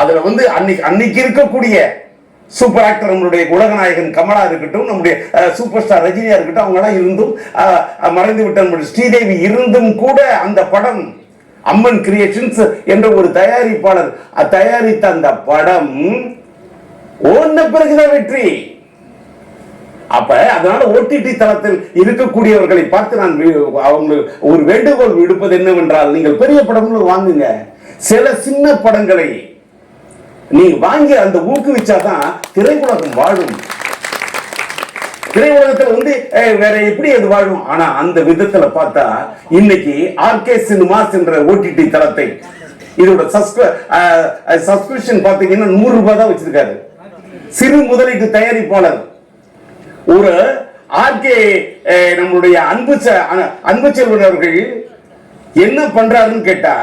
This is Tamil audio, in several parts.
அதுல வந்து அன்னைக்கு அன்னைக்கு இருக்கக்கூடிய சூப்பர் ஆக்டர் நம்மளுடைய உலகநாயகன் கமலா இருக்கட்டும் நம்முடைய சூப்பர் ஸ்டார் ரஜினியா இருக்கட்டும் அவங்க எல்லாம் இருந்தும் மறைந்து விட்ட நம்முடைய ஸ்ரீதேவி இருந்தும் கூட அந்த படம் அம்மன் கிரியேஷன்ஸ் என்ற ஒரு தயாரிப்பாளர் தயாரித்த அந்த படம் ஓடின பிறகுதான் வெற்றி. அப்ப அதனால ஓடிடி தளத்தில் இருக்கக்கூடியவர்களை பார்த்து நான் அவங்க அவங்களுக்கு ஒரு வேண்டுகோள் விடுப்பது என்னவென்றால் நீங்கள் பெரிய படங்கள் வாங்குங்க. சில சின்ன படங்களை நீ வாங்கி அந்த ஊக்குவிச்சாதான் திரையுலகம் வாழும். திரையுலகத்துல வந்து வேற எப்படி அது வாழும்? ஆனா அந்த விதத்துல பார்த்தா இன்னைக்கு ஆர்கே சினிமாஸ் என்ற ஓடிடி தளத்தை இதோட சப்ஸ்கிரிப்ஷன் பாத்தீங்கன்னா நூறு ரூபாய் தான் வச்சிருக்காரு. சிறு முதலீட்டு தயாரிப்பாளர். ஒரு ஆர்கே நம்மளுடைய அன்பு அன்பு செல்வன் அவர்கள் என்ன பண்றாருன்னு கேட்டா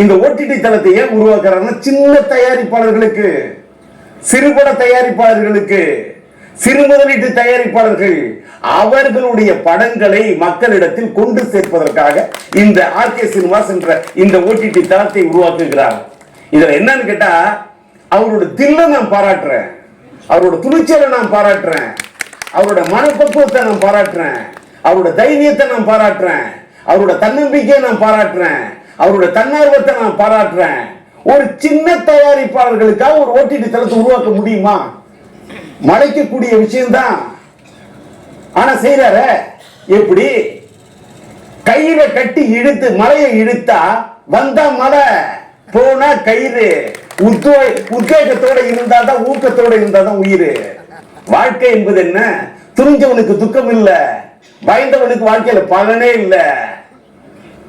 இந்த ஓடிடி தளத்தை ஏன் உருவாக்குறாருன்னா சின்ன தயாரிப்பாளர்களுக்கு சிறுபட தயாரிப்பாளர்களுக்கு சிறு முதலீட்டு தயாரிப்பாளர்கள் அவர்களுடைய படங்களை மக்களிடத்தில் கொண்டு சேர்ப்பதற்காக இந்த ஆர்கே சினிமாஸ் என்ற இந்த ஓடிடி தளத்தை உருவாக்குகிறார். இதுல என்னன்னு கேட்டா அவரோட தில்லை நான் பாராட்டுறேன். அவரோட துணிச்சலை நான் பாராட்டுறேன். அவரோட மனப்பக்குவத்தை நான் பாராட்டுறேன். அவரோட தைரியத்தை நான் பாராட்டுறேன். அவரோட தன்னம்பிக்கையை நான் பாராட்டுறேன். அவரோட தன்னார்வத்தை நான் பாராட்டுறேன். ஒரு சின்ன தயாரிப்பாளர்களுக்காக ஒரு ஓடிடி தளத்தை உருவாக்க முடியுமா? மலைக்கக்கூடிய விஷயம்தான். ஆனா செய்யறாரு எப்படி? கயிற கட்டி இழுத்து மலையை இழுத்தா வந்தா மலை போனா கயிறு. உத்வே உத்வேகத்தோட இருந்தாதான் ஊக்கத்தோட இருந்தாதான் உயிர். வாழ்க்கை என்பது என்ன? துணிஞ்சவனுக்கு துக்கம் இல்லை பயந்தவனுக்கு வாழ்க்கையில பலனே இல்லை.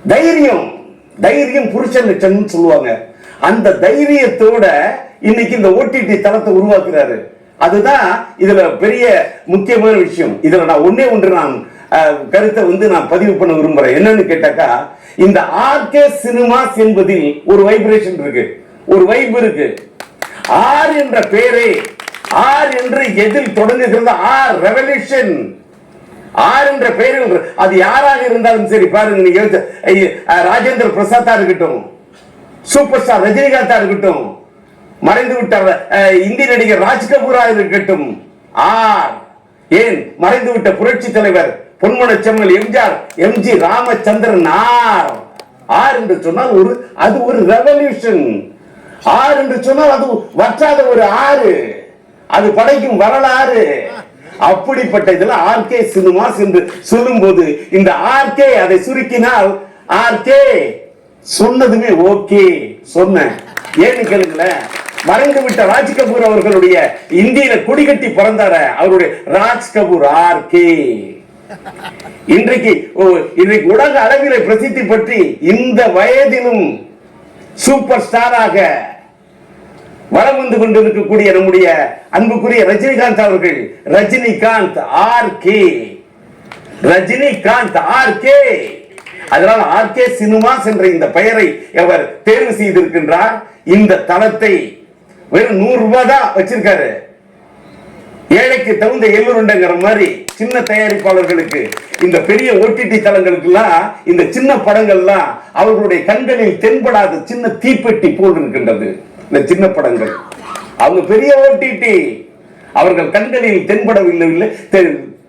தைரியம். தைரியம் புருஷன் லட்சம்னு சொல்லுவாங்க. அந்த தைரியத்தோட இன்னைக்கு இந்த ஓடிடி தளத்தை உருவாக்குறாரு. அதுதான் இதுல பெரிய முக்கியமான விஷயம். இதுல நான் ஒன்னே ஒன்று நான் அஹ், கருத்தை வந்து நான் பதிவு பண்ண விரும்புறேன். என்னன்னு கேட்டாக்கா இந்த ஆர்கே சினிமாஸ் என்பதில் ஒரு வைப்ரேஷன் இருக்கு. ஒரு வைப் இருக்கு. ஆர் என்ற பெயரை ஆர் என்று எதில் தொடங்குகிறது? ஆர் ரெவல்யூஷன் ஆர் என்ற பெயரில் அது யாராக இருந்தாலும் சரி பாருங்க நீங்க ராஜேந்திர பிரசாத்தா இருக்கட்டும் சூப்பர் ஸ்டார் ரஜினிகாந்தா இருக்கட்டும் மறைந்து விட்ட இந்திய நடிகர் ராஜ்கபூரா இருக்கட்டும் ஆர் ஏன் மறைந்து விட்ட புரட்சி தலைவர் பொன்மன செம்மல் MGR MG Ramachandran R R என்று சொன்னால் ஒரு அது ஒரு ரெவல்யூஷன் ஆர் என்று சொன்னால் அது வற்றாத ஒரு ஆறு அது படைக்கும் வரலாறு. அப்படிப்பட்ட இதுல ஆர்கே சினிமாஸ் என்று சொல்லும்போது இந்த ஆர்கே அதை சுருக்கினால் ஆர்கே சொன்னதுமே ஓகே சொன்னேன். ஏன்னு கேளுங்களேன் மறைந்து விட்ட ராஜ் கபூர் அவர்களுடைய இந்தியில கொடிகட்டி பிறந்தார அவருடைய ராஜ் கபூர் ஆர்கே. இன்றைக்கு ஓ, இன்றைக்கு உலக அளவிலே பிரசித்தி பற்றி இந்த வயதிலும் சூப்பர் ஸ்டாராக வலம் வந்து கொண்டிருக்கக்கூடிய நம்முடைய அன்புக்குரிய ரஜினிகாந்த் அவர்கள் Rajinikanth R K. Rajinikanth R K. அதனால் ஆர் கே சினிமாஸ் என்ற இந்த பெயரை அவர் தேர்வு செய்திருக்கின்றார். இந்த தளத்தை வெறும் நூறு ரூபாய் தான் வச்சிருக்காரு. ஏழைக்கு தகுந்த எள்ளுருண்டைங்கிற மாதிரி சின்ன தயாரிப்பாளர்களுக்கு இந்த பெரிய ஓடிடி தளங்களுக்கெல்லாம் இந்த சின்ன படங்கள்லாம் அவர்களுடைய கண்களில் தென்படாத சின்ன தீப்பெட்டி போல் இருக்கின்றது இந்த சின்ன படங்கள் அவங்க பெரிய ஓடிடி அவர்கள் கண்களில் தென்படவில்லை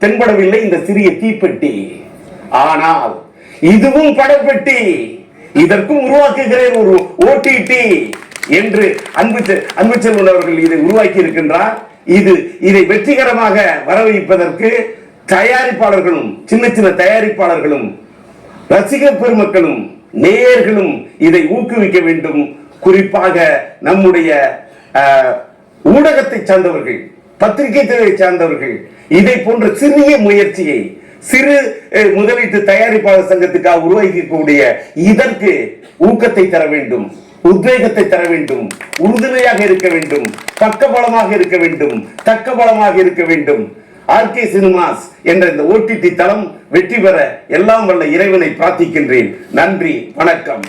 தென்படவில்லை இந்த சிறிய தீப்பெட்டி. ஆனால் இதுவும் படப்பெட்டி. இதற்கும் உருவாக்குகிறேன் ஒரு ஓடிடி என்று அன்பு அன்பு செல்வன் அவர்கள் இதை உருவாக்கி இருக்கின்றார். இது இதை வெற்றிகரமாக வரவைப்பதற்கு தயாரிப்பாளர்களும் சின்ன சின்ன தயாரிப்பாளர்களும் ரசிக பெருமக்களும் நேயர்களும் இதை ஊக்குவிக்க வேண்டும். குறிப்பாக நம்முடைய ஊடகத்தை சார்ந்தவர்கள் பத்திரிகை துறையை சார்ந்தவர்கள் இதை போன்ற சிறிய முயற்சியை சிறு முதலீட்டு தயாரிப்பாளர் சங்கத்துக்காக உருவாக்கக்கூடிய இதற்கு ஊக்கத்தை தர வேண்டும் உத்வேகத்தை தர வேண்டும் உறுதுணையாக இருக்க வேண்டும் பக்கபலமாக இருக்க வேண்டும் தக்க பலமாக இருக்க வேண்டும். ஆர்கே சினிமாஸ் என்ற இந்த ஓடிடி தளம் வெற்றி பெற எல்லாம் வல்ல இறைவனை பிரார்த்திக்கின்றேன். நன்றி வணக்கம்.